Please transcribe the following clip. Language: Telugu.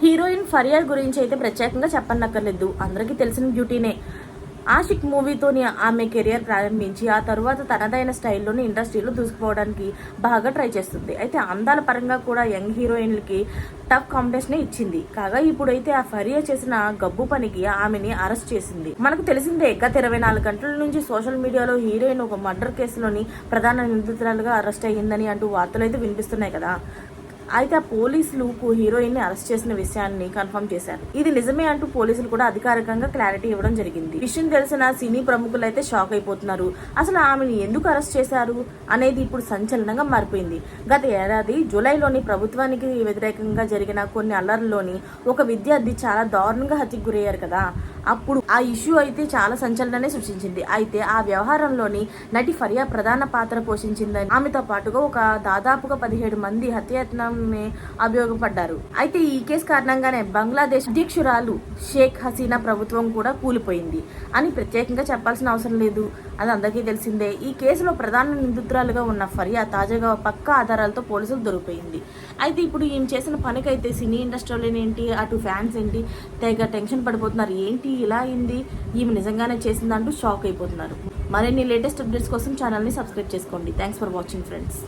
హీరోయిన్ ఫరియర్ గురించి అయితే ప్రత్యేకంగా చెప్పనక్కర్లేదు. అందరికీ తెలిసిన బ్యూటీనే. ఆషిక్ మూవీతోని ఆమె కెరియర్ ప్రారంభించి ఆ తర్వాత తనదైన స్టైల్లోని ఇండస్ట్రీలో దూసుకుపోవడానికి బాగా ట్రై చేస్తుంది. అయితే అందాల పరంగా కూడా యంగ్ హీరోయిన్లకి టఫ్ కాంపిటీషన్ ఇచ్చింది. కాగా ఇప్పుడైతే ఆ ఫరియా చేసిన గబ్బు పనికి ఆమెని అరెస్ట్ చేసింది. మనకు తెలిసిందే గత ఇరవై నాలుగు గంటల నుంచి సోషల్ మీడియాలో హీరోయిన్ ఒక మర్డర్ కేసులోని ప్రధాన నిందితురాలుగా అరెస్ట్ అయ్యిందని అంటూ వార్తలు అయితే వినిపిస్తున్నాయి కదా. అయితే ఆ పోలీసులు హీరోయిన్ని అరెస్ట్ చేసిన విషయాన్ని కన్ఫర్మ్ చేశారు. ఇది నిజమే అంటూ పోలీసులు కూడా అధికారికంగా క్లారిటీ ఇవ్వడం జరిగింది. విషయం తెలిసిన సినీ ప్రముఖులు అయితే షాక్ అయిపోతున్నారు. అసలు ఆమెను ఎందుకు అరెస్ట్ చేశారు అనేది ఇప్పుడు సంచలనంగా మారిపోయింది. గత ఏడాది జూలైలోని ప్రభుత్వానికి వ్యతిరేకంగా జరిగిన కొన్ని అల్లర్లలోని ఒక విద్యార్థి చాలా దారుణంగా హత్యకు గురయ్యారు కదా. అప్పుడు ఆ ఇష్యూ అయితే చాలా సంచలనాన్ని సృష్టించింది. అయితే ఆ వ్యవహారంలోని నటి ఫరియా ప్రధాన పాత్ర పోషించిందని ఆమెతో పాటుగా ఒక దాదాపుగా పదిహేడు మంది హత్యాయత్నాన్ని అభియోగపడ్డారు. అయితే ఈ కేసు కారణంగానే బంగ్లాదేశ్ అధ్యక్షురాలు షేక్ హసీనా ప్రభుత్వం కూడా కూలిపోయింది అని ప్రత్యేకంగా చెప్పాల్సిన అవసరం లేదు. అది అందరికీ తెలిసిందే. ఈ కేసులో ప్రధాన నిందితురాలుగా ఉన్న ఫరియా తాజాగా పక్క ఆధారాలతో పోలీసులు దొరికిపోయింది. అయితే ఇప్పుడు ఈమె చేసిన పనికైతే సినీ ఇండస్ట్రీలో ఏంటి? అటు ఫ్యాన్స్ ఏంటి? తెగ టెన్షన్ పడిపోతున్నారు. ఏంటి ఇలా అయింది? ఈమె నిజంగానే చేసిందంటూ షాక్ అయిపోతున్నారు. మరిన్ని లేటెస్ట్ అప్డేట్స్ కోసం ఛానల్ని సబ్స్క్రైబ్ చేసుకోండి. Thanks for watching friends.